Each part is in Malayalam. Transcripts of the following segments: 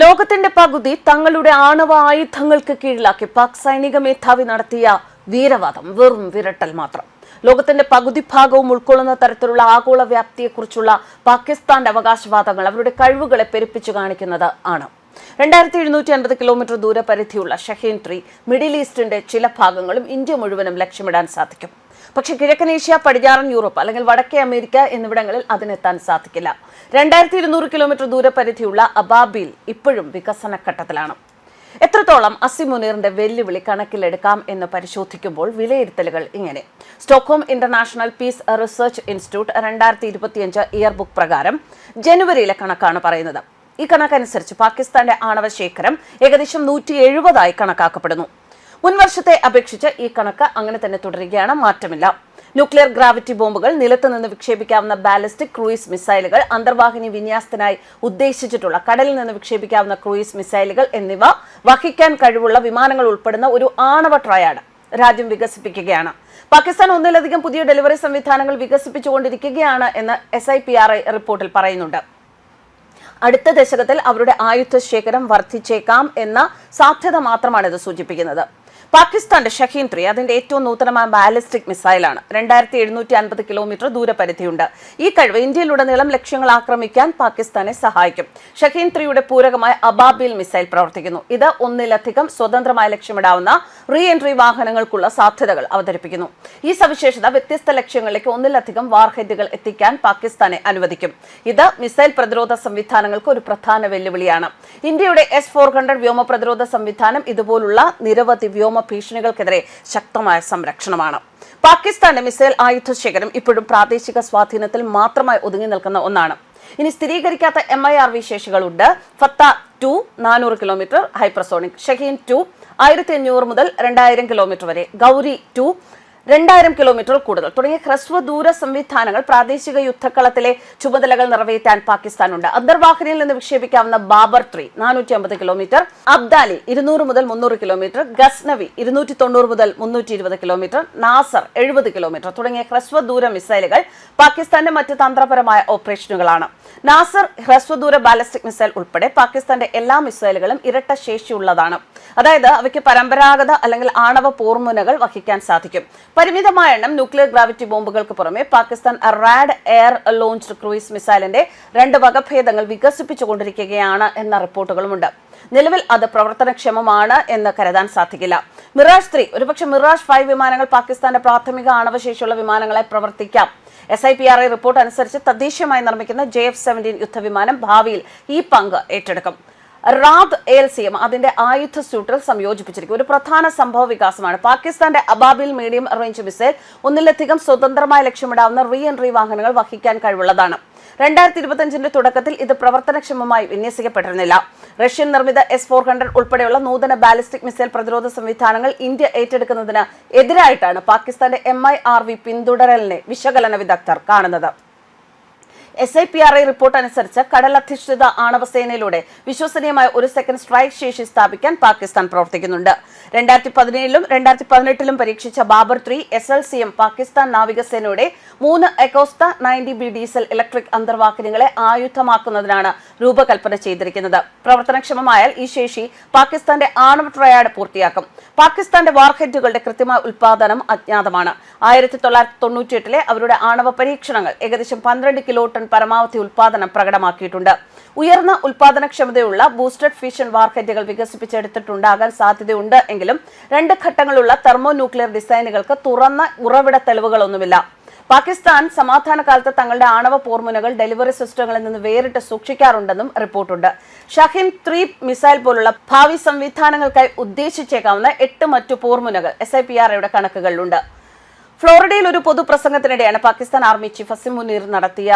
ലോകത്തിന്റെ പകുതി തങ്ങളുടെ ആണവ ആയുധങ്ങൾക്ക് കീഴിലാക്കി പാക് സൈനിക മേധാവി നടത്തിയ വീരവാദം വെറും വിരട്ടൽ മാത്രം. ലോകത്തിന്റെ പകുതി ഭാഗവും ഉൾക്കൊള്ളുന്ന തരത്തിലുള്ള ആഗോള വ്യാപ്തിയെക്കുറിച്ചുള്ള പാകിസ്ഥാന്റെ അവകാശവാദങ്ങൾ അവരുടെ കഴിവുകളെ പെരുപ്പിച്ചു കാണിക്കുന്നത് ആണ്. രണ്ടായിരത്തി എഴുന്നൂറ്റി അൻപത് കിലോമീറ്റർ ദൂരപരിധിയുള്ള ഷഹീൻ ത്രീ മിഡിൽ ഈസ്റ്റിന്റെ ചില ഭാഗങ്ങളും ഇന്ത്യ മുഴുവനും ലക്ഷ്യമിടാൻ സാധിക്കും. പക്ഷേ കിഴക്കൻ ഏഷ്യ പടിഞ്ഞാറൻ യൂറോപ്പ് അല്ലെങ്കിൽ വടക്കേ അമേരിക്ക എന്നിവിടങ്ങളിൽ അതിനെത്താൻ സാധിക്കില്ല. രണ്ടായിരത്തി ഇരുന്നൂറ് കിലോമീറ്റർ ദൂരപരിധിയുള്ള അബാബിൽ ഇപ്പോഴും വികസന ഘട്ടത്തിലാണ് എത്രത്തോളം അസിമുനീറിന്റെ വെല്ലുവിളി കണക്കിലെടുക്കാം എന്ന് പരിശോധിക്കുമ്പോൾ വിലയിരുത്തലുകൾ ഇങ്ങനെ. Stockholm International Peace Research Institute രണ്ടായിരത്തി ഇരുപത്തിയഞ്ച് ഇയർ ബുക്ക് പ്രകാരം ജനുവരിയിലെ കണക്കാണ് പറയുന്നത്. ഈ കണക്കനുസരിച്ച് പാകിസ്ഥാന്റെ ആണവ ശേഖരം ഏകദേശം നൂറ്റി എഴുപതായി കണക്കാക്കപ്പെടുന്നു മുൻവർഷത്തെ അപേക്ഷിച്ച് ഈ കണക്ക് അങ്ങനെ തന്നെ തുടരുകയാണ്. മാറ്റമില്ല. ന്യൂക്ലിയർ ഗ്രാവിറ്റി ബോംബുകൾ നിലത്ത് നിന്ന് വിക്ഷേപിക്കാവുന്ന ബാലിസ്റ്റിക് ക്രൂയിസ് മിസൈലുകൾ അന്തർവാഹിനി വിന്യാസത്തിനായി ഉദ്ദേശിച്ചിട്ടുള്ള കടലിൽ നിന്ന് വിക്ഷേപിക്കാവുന്ന ക്രൂയിസ് മിസൈലുകൾ എന്നിവ വഹിക്കാൻ കഴിവുള്ള വിമാനങ്ങൾ ഉൾപ്പെടുന്ന ഒരു ആണവ ട്രയാഡ് രാജ്യം വികസിപ്പിക്കുകയാണ്. പാകിസ്ഥാൻ ഒന്നിലധികം പുതിയ ഡെലിവറി സംവിധാനങ്ങൾ വികസിപ്പിച്ചുകൊണ്ടിരിക്കുകയാണ് എന്ന് എസ് റിപ്പോർട്ടിൽ പറയുന്നുണ്ട്. അടുത്ത ദശകത്തിൽ അവരുടെ ആയുധ ശേഖരം വർദ്ധിച്ചേക്കാം എന്ന സാധ്യത മാത്രമാണ് ഇത് സൂചിപ്പിക്കുന്നത്. പാകിസ്ഥാന്റെ ഷഹീൻ ത്രീ അതിന്റെ ഏറ്റവും നൂതനമായ ബാലിസ്റ്റിക് മിസൈലാണ്. രണ്ടായിരത്തി എഴുന്നൂറ്റി അൻപത് കിലോമീറ്റർ ദൂരപരിധിയുണ്ട്. ഈ കഴിവ് ഇന്ത്യയിലുടനീളം ലക്ഷ്യങ്ങൾ ആക്രമിക്കാൻ പാകിസ്ഥാനെ സഹായിക്കും. ഷഹീൻ ത്രീയുടെ പൂരകമായ അബാബിൽ മിസൈൽ പ്രവർത്തിക്കുന്നു. ഇത് ഒന്നിലധികം സ്വതന്ത്രമായ ലക്ഷ്യമിടാവുന്ന റീ എൻട്രി വാഹനങ്ങൾക്കുള്ള സാധ്യതകൾ അവതരിപ്പിക്കുന്നു. ഈ സവിശേഷത വ്യത്യസ്ത ലക്ഷ്യങ്ങളിലേക്ക് ഒന്നിലധികം വാർഹെഡുകൾ എത്തിക്കാൻ പാകിസ്ഥാനെ അനുവദിക്കും. ഇത് മിസൈൽ പ്രതിരോധ സംവിധാനങ്ങൾക്ക് ഒരു പ്രധാന വെല്ലുവിളിയാണ്. ഇന്ത്യയുടെ എസ് ഫോർ ഹൺഡ്രഡ് വ്യോമ പ്രതിരോധ സംവിധാനം ഇതുപോലുള്ള നിരവധി വ്യോമ ഭീഷണികൾക്കെതിരെ ശക്തമായ സംരക്ഷണമാണ്. പാകിസ്ഥാന്റെ മിസൈൽ ആയുധ ശേഖരം ഇപ്പോഴും പ്രാദേശിക സ്വാധീനത്തിൽ മാത്രമായി ഒതുങ്ങി നിൽക്കുന്ന ഒന്നാണ്. ഇനി സ്ഥിരീകരിക്കാത്ത എം ഐ ആർ വി ശേഷികളുണ്ട് ഫത്ത ടു നാനൂറ് കിലോമീറ്റർ ഹൈപ്രസോണിക് ഷഹീൻ ടു ആയിരത്തി അഞ്ഞൂറ് മുതൽ രണ്ടായിരം കിലോമീറ്റർ വരെ ഗൗരി ടു രണ്ടായിരം കിലോമീറ്റർ കൂടുതൽ. തുടങ്ങിയ ഹ്രസ്വദൂര സംവിധാനങ്ങൾ പ്രാദേശിക യുദ്ധക്കളത്തിലെ ചുമതലകൾ നിറവേറ്റാൻ പാകിസ്ഥാനുണ്ട്. അന്തർവാഹിനിയിൽ നിന്ന് വിക്ഷേപിക്കാവുന്ന ബാബർ ത്രീ നാനൂറ്റി അമ്പത് കിലോമീറ്റർ. അബ്ദാലി ഇരുന്നൂറ് മുതൽ മുന്നൂറ് കിലോമീറ്റർ. ഗസ്നവി ഇരുന്നൂറ്റി തൊണ്ണൂറ് മുതൽ മുന്നൂറ്റി ഇരുപത് കിലോമീറ്റർ. നാസർ എഴുപത് കിലോമീറ്റർ. തുടങ്ങിയ ഹ്രസ്വദൂര മിസൈലുകൾ പാകിസ്ഥാന്റെ മറ്റ് തന്ത്രപരമായ ഓപ്പറേഷനുകളാണ്. നാസർ ഹ്രസ്വദൂര ബാലിസ്റ്റിക് മിസൈൽ ഉൾപ്പെടെ പാകിസ്ഥാന്റെ എല്ലാ മിസൈലുകളും ഇരട്ട ശേഷിയുള്ളതാണ്. അതായത് അവയ്ക്ക് പരമ്പരാഗത അല്ലെങ്കിൽ ആണവ പോർമുനകൾ വഹിക്കാൻ സാധിക്കും. പരിമിതമായ എണ്ണം ന്യൂക്ലിയർ ഗ്രാവിറ്റി ബോംബുകൾക്ക് പുറമെ Pakistan Raad air launch cruise മിസൈലിന്റെ രണ്ട് വകഭേദങ്ങൾ വികസിപ്പിച്ചുകൊണ്ടിരിക്കുകയാണ് എന്ന റിപ്പോർട്ടുകളുമുണ്ട്. നിലവിൽ അത് പ്രവർത്തനക്ഷമമാണ് എന്ന് കരുതാൻ സാധിക്കില്ല. മിറാഷ് ത്രീ ഒരുപക്ഷെ മിറാഷ് ഫൈവ് വിമാനങ്ങൾ പാകിസ്ഥാന്റെ പ്രാഥമിക ആണവശേഷിയുള്ള വിമാനങ്ങളെ പ്രവർത്തിക്കാം. S I P R I report അനുസരിച്ച് തദ്ദേശീയമായി നിർമ്മിക്കുന്ന ജെ എഫ് സെവന്റീൻ യുദ്ധവിമാനം ഭാവിയിൽ ഈ പങ്ക് ഏറ്റെടുക്കും. റാദ് എൽ സി എം അതിന്റെ ആയുധ സ്യൂട്ടിൽ സംയോജിപ്പിച്ചിരിക്കും. ഒരു പ്രധാന സംഭവ വികാസമാണ്. പാകിസ്ഥാന്റെ അബാബിൽ മീഡിയം റേഞ്ച് മിസൈൽ ഒന്നിലധികം സ്വതന്ത്രമായി ലക്ഷ്യമിടാവുന്ന റീ എൻട്രി വാഹനങ്ങൾ വഹിക്കാൻ കഴിവുള്ളതാണ്. രണ്ടായിരത്തി ഇരുപത്തിയഞ്ചിന്റെ തുടക്കത്തിൽ ഇത് പ്രവർത്തനക്ഷമമായി വിന്യസിക്കപ്പെട്ടിരുന്നില്ല. റഷ്യൻ നിർമ്മിത എസ് ഫോർ ഹൺഡ്രഡ് ഉൾപ്പെടെയുള്ള നൂതന ബാലിസ്റ്റിക് മിസൈൽ പ്രതിരോധ സംവിധാനങ്ങൾ ഇന്ത്യ ഏറ്റെടുക്കുന്നതിന് എതിരായിട്ടാണ് പാകിസ്ഥാന്റെ എം പിന്തുടരലിനെ വിശകലന വിദഗ്ധർ കാണുന്നത്. S I P R I report അനുസരിച്ച് കടലധിഷ്ഠിത ആണവസേനയിലൂടെ വിശ്വസനീയമായ ഒരു സെക്കൻഡ് സ്ട്രൈക്ക് ശേഷി സ്ഥാപിക്കാൻ പാകിസ്ഥാൻ പ്രവർത്തിക്കുന്നുണ്ട്. രണ്ടായിരത്തി പതിനേഴിലും രണ്ടായിരത്തി പതിനെട്ടിലും പരീക്ഷിച്ച Babur three S L C M Pakistan നാവികസേനയുടെ മൂന്ന് Agosta ninety B diesel electric അന്തർവാഹിനികളെ ആയുധമാക്കുന്നതിനാണ് രൂപകൽപ്പന ചെയ്തിരിക്കുന്നത്. പ്രവർത്തനക്ഷമമായാൽ ഈ ശേഷി പാകിസ്ഥാന്റെ ആണവ ട്രയാഡ് പൂർത്തിയാക്കും. പാകിസ്ഥാന്റെ വാർഹെഡുകളുടെ കൃത്യമായ ഉൽപാദനം അജ്ഞാതമാണ്. ആയിരത്തി തൊള്ളായിരത്തി തൊണ്ണൂറ്റിയെട്ടിലെ അവരുടെ ആണവ പരീക്ഷണങ്ങൾ ഏകദേശം പന്ത്രണ്ട് കിലോ ടൺ പരമാവധി ഉൽപാദനം പ്രകടമാക്കിയിട്ടുണ്ട്. ഉയർന്ന ഉൽപാദനക്ഷമതയുള്ള ബൂസ്റ്റഡ് ഫിഷൻ വാർഹെറ്റുകൾ വികസിപ്പിച്ചെടുത്തിട്ടുണ്ടാകാൻ സാധ്യതയുണ്ട് എങ്കിലും രണ്ട് ഘട്ടങ്ങളുള്ള തെർമോ ന്യൂക്ലിയർ ഡിസൈനുകൾക്ക് തുറന്ന ഉറവിട തെളിവുകളൊന്നുമില്ല പാകിസ്ഥാൻ സമാധാന കാലത്ത് തങ്ങളുടെ ആണവ പോർമുനകൾ ഡെലിവറി സിസ്റ്റങ്ങളിൽ നിന്ന് വേറിട്ട് സൂക്ഷിക്കാറുണ്ടെന്നും റിപ്പോർട്ടുണ്ട്. ഷഹിൻ ത്രീ മിസൈൽ പോലുള്ള ഭാവി സംവിധാനങ്ങൾക്കായി ഉദ്ദേശിച്ചേക്കാവുന്ന എട്ട് മറ്റു പോർമുനകൾ എസ് ഐ പി കണക്കുകളിലുണ്ട്. ഫ്ലോറിഡയിൽ ഒരു പൊതുപ്രസംഗത്തിനിടെയാണ് പാകിസ്ഥാൻ ആർമി ചീഫ് അസിം മുനീർ നടത്തിയ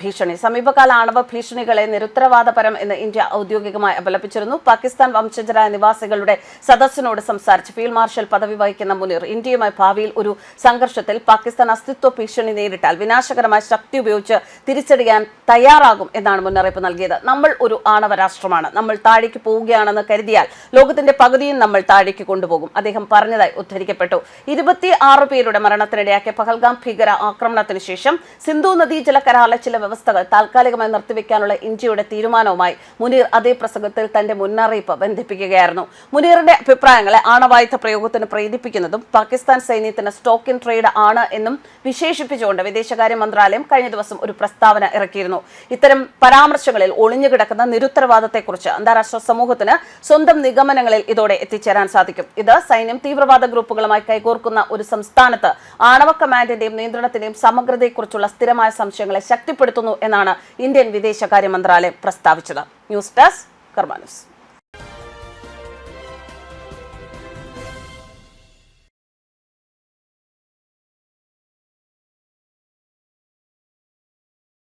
ഭീഷണി. സമീപകാല ആണവ ഭീഷണികളെ നിരുത്തരവാദപരം എന്ന് ഇന്ത്യ ഔദ്യോഗികമായി അപലപിച്ചിരുന്നു. പാകിസ്ഥാൻ വംശജരായ നിവാസികളുടെ സദസ്സിനോട് സംസാരിച്ച് ഫീൽഡ് മാർഷൽ പദവി വഹിക്കുന്ന മുനീർ ഇന്ത്യയുമായി ഭാവിയിൽ ഒരു സംഘർഷത്തിൽ പാകിസ്ഥാൻ അസ്തിത്വ ഭീഷണി നേരിട്ടാൽ വിനാശകരമായ ശക്തി ഉപയോഗിച്ച് തിരിച്ചടിയാൻ തയ്യാറാകും എന്നാണ് മുന്നറിയിപ്പ് നൽകിയത്. നമ്മൾ ഒരു ആണവ രാഷ്ട്രമാണ്. നമ്മൾ താഴേക്ക് പോവുകയാണെന്ന് കരുതിയാൽ ലോകത്തിന്റെ പകുതിയും നമ്മൾ താഴേക്ക് കൊണ്ടുപോകും. അദ്ദേഹം പറഞ്ഞതായി ഉദ്ധരിക്കപ്പെട്ടു. ഇരുപത്തി ആറ് പേരുടെ മരണത്തിൽ സമ്മേളനത്തിനിടയാക്കിയ പഹൽഗാം ഭീകര ആക്രമണത്തിന് ശേഷം സിന്ധു നദീജല കരാറിലെ ചില വ്യവസ്ഥകൾ താൽക്കാലികമായി നിർത്തിവെക്കാനുള്ള ഇന്ത്യയുടെ തീരുമാനവുമായി മുനീർ അതേ പ്രസംഗത്തിൽ തന്റെ മുന്നറിയിപ്പ് ബന്ധിപ്പിക്കുകയായിരുന്നു. മുനീറിന്റെ അഭിപ്രായങ്ങളെ ആണവായുധ പ്രയോഗത്തിന് പ്രേരിപ്പിക്കുന്നതും പാകിസ്ഥാൻ സൈന്യത്തിന് സ്റ്റോക്ക് ഇൻ ട്രേഡ് ആണ് എന്നും വിശേഷിപ്പിച്ചുകൊണ്ട് വിദേശകാര്യ മന്ത്രാലയം കഴിഞ്ഞ ദിവസം ഒരു പ്രസ്താവന ഇറക്കിയിരുന്നു. ഇത്തരം പരാമർശങ്ങളിൽ ഒളിഞ്ഞുകിടക്കുന്ന നിരുത്തരവാദത്തെക്കുറിച്ച് അന്താരാഷ്ട്ര സമൂഹത്തിന് സ്വന്തം നിഗമനങ്ങളിൽ ഇതോടെ എത്തിച്ചേരാൻ സാധിക്കും. ഇത് സൈന്യം തീവ്രവാദ ഗ്രൂപ്പുകളുമായി കൈകോർക്കുന്ന ഒരു സംസ്ഥാനത്ത് ആണവ കമാൻഡിന്റെയും നിയന്ത്രണത്തിന്റെയും സമഗ്രതയെക്കുറിച്ചുള്ള സ്ഥിരമായ സംശയങ്ങളെ ശക്തിപ്പെടുത്തുന്നു എന്നാണ് ഇന്ത്യൻ വിദേശകാര്യ മന്ത്രാലയം പ്രസ്താവിച്ചത്. News desk കർമാനൂസ്